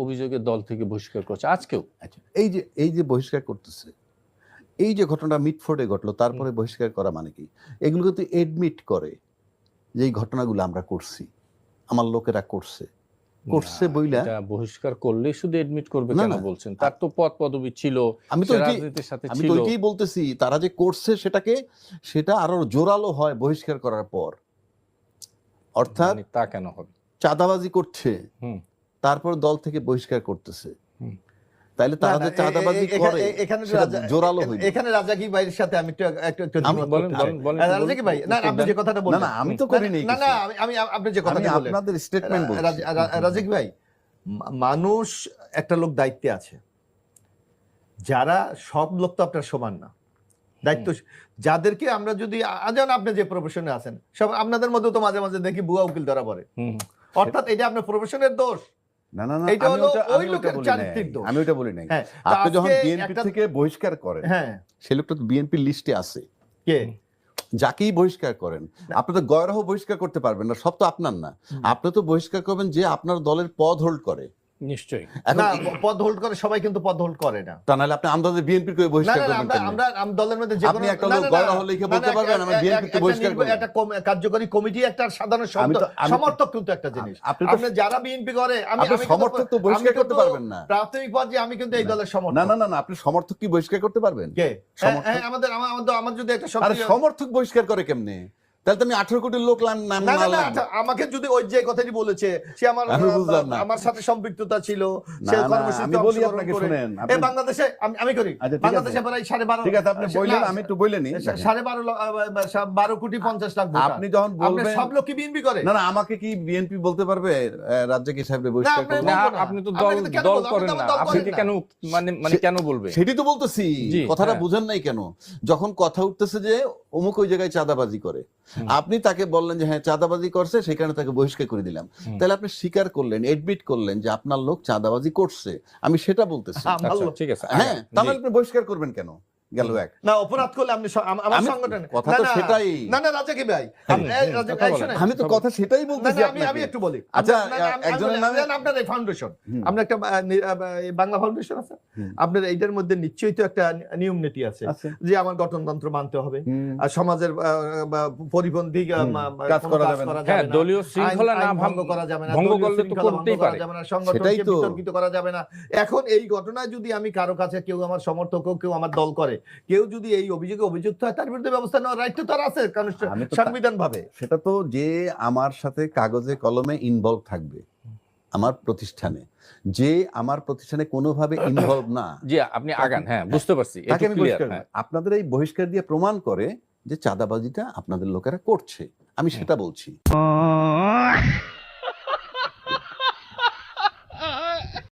অভিযোগে দল থেকে বহিষ্কার করছে। আজকেও। আচ্ছা এই যে এই যে বহিষ্কার করতেছে এই যে ঘটনাটা মিটফোর্ডে ঘটলো তারপরে বহিষ্কার করা মানে কি? এগুলো কিন্তু এডমিট করে যে এই ঘটনাগুলো আমরা করছি আমার লোকেরা করছে। করছে বইলা বহিষ্কার করলে শুধু এডমিট করবে কেন বলছেন? তার তো পদ পদবি ছিল আমি তো সাথে আমি তো বলতেছি তারা যে করছে সেটাকে সেটা আরও জোরালো হয় বহিষ্কার করার পর। অর্থাৎ মানে তা কেন হবে? চাঁদাবাজি করছে। হুম। তারপর দল থেকে বহিষ্কার করতেছে। তাইলে তারা যে চাঁদাবাজি করে এখানে- এখানে রাজা- জোরালো এখানে রাজাকি ভাইয়ের সাথে আমি একটু একটু বলেন, বলেন। বলেন, বলেন, রাজাকি ভাই না আপনি যে কথাটা না বললেন। না আমি তো করিনি না না আমি আপনি যে কথাটা বললেন। আপনাদের স্টেটমেন্ট বলছি। রাজাকি ভাই মানুষ একটা লোক দায়িত্বে আছে। যারা সব লোক তো আপনার সমান না। দায়িত্ব যাদেরকে আমরা যদি আ- যেমন আপনি যে প্রফেশনে আছেন সব আপনাদের মধ্যে তো মাঝে মাঝে দেখি বুয়া উকিল ধরা পড়ে। অর্থাৎ এটা আপনার প্রফেশনের দোষ। না না না আমি ওটা- আমি ওটা বলি নাই। আমি ওটা বলি নাই। হ্যাঁ আপনি যখন বিএনপি থেকে বহিষ্কার করেন হ্যাঁ। সেই লোকটা তো বিএনপি লিস্টে আছে। কে? যাকেই বহিষ্কার করেন আপনি তো গয়রাহ বহিষ্কার করতে পারবেন না সব তো আপনার না। আপনি তো বহিষ্কার করবেন যে আপনার দলের পদ হোল্ড করে। নিশ্চয়ই। না পদ হোল্ড করে সবাই কিন্তু পদ হোল্ড করে না। তা নাহলে আপনি বহিষ্কার না, আমরা আমরা আম- দলের মধ্যে যে আপনি একটা লোক না, হলে কি বলতে পারবেন, আমি বিএনপি কে বহিষ্কার নির্বা- একটা কার্যকরী কমিটি একটা সাধারণ সমর্থক কিন্তু একটা জিনিস। আপনি তো যারা বিএনপি করে আমি আমি সমর্থক তো বহিষ্কার করতে পারবেন না। প্রাথমিক পর্যায়ে আমি কিন্তু এই দলের সমর্থক। না না না না আপনি সমর্থক কি বহিষ্কার করতে পারবেন? কে? হ্যাঁ, সমর্থক? হ্যাঁ, আমাদের- আমার যদি একটা সমর্থক বহিষ্কার করে কেমনে? তাহলে তো আমি আঠারো কোটি লোক নাম আমাকে যদি ওই যে কথাটি বলেছে সে আমার সাথে সম্পৃক্ততা ছিল সে আমি বলি আপনাকে শুনেন, আপনি- বাংলাদেশে আমি আমি করি। ঠিক আছে। বাংলাদেশে প্রায় সাড়ে বারো ঠিক আছে আপনি বললেন আমি একটু বললেনি সাড়ে বারো ল- আহ, আহ, বারো কোটি পঞ্চাশ লাখ আপনি যখন বলবেন সব লোক কি বিএনপি করে। না না আমাকে কি বিএনপি বলতে পারবে? রাজ্য কি সাহেব আপনি তো দল দল করেন না। আপনি কেন মানে মানে কেন বলবে? সেটি তো বলতেছি। কথাটা হ্যাঁ। বুঝেন নাই কেন? যখন কথা উঠতেছে যে অমুক ওই জায়গায় চাঁদাবাজি করে। আপনি তাকে বললেন যে হ্যাঁ চাঁদাবাজি করছে সেখানে তাকে বহিষ্কার করে দিলাম। তাহলে আপনি স্বীকার করলেন এডমিট করলেন যে আপনার লোক চাঁদাবাজি করছে। আমি সেটা বলতেছি আচ্ছা ঠিক আছে। হ্যাঁ তাহলে আপনি বহিষ্কার করবেন কেন? গেল এক। না অপরাধ করলে আপনি আমার আমি- সংগঠন কথা তো সেটাই। না না রাজা কি ভাই। শোনেন। আমি তো কথা সেটাই বলতেছি আমি আমি একটু বলি। আচ্ছা, একজনের নামে- আপনার এই ফাউন্ডেশন একটা বাংলা ফাউন্ডেশন আছে। আপনার এইটার মধ্যে নিশ্চয়ই তো একটা নিয়ম নীতি আছে। যে আমার গঠনতন্ত্র মানতে হবে। আর সমাজের পরিপন্থী মা- কাজ করা যাবে না। হ্যাঁ, দলীয় শৃঙ্খলা না ভঙ্গ করা যাবে না। ভঙ্গ করলে তো করতেই পারে। সংগঠনকে বিতর্কিত করা যাবে না। এখন এই ঘটনায় যদি আমি কারও কাছে কেউ আমার সমর্থক কেউ আমার দল করে কেউ যদি এই অভিযোগে অভিযুক্ত হয় তার বিরুদ্ধে ব্যবস্থা নেওয়ার রাইট তো তার আছে কারণ সংবিধান ভাবে সেটা তো যে আমার সাথে কাগজে কলমে ইনভলভ থাকবে আমার প্রতিষ্ঠানে। যে আমার প্রতিষ্ঠানে কোনোভাবে ইনভলভ না জি আপনি আগান হ্যাঁ বুঝতে পারছি করব। আপনাদের এই বহিষ্কার দিয়ে প্রমাণ করে যে চাঁদাবাজিটা আপনাদের লোকেরা করছে। আমি সেটা বলছি।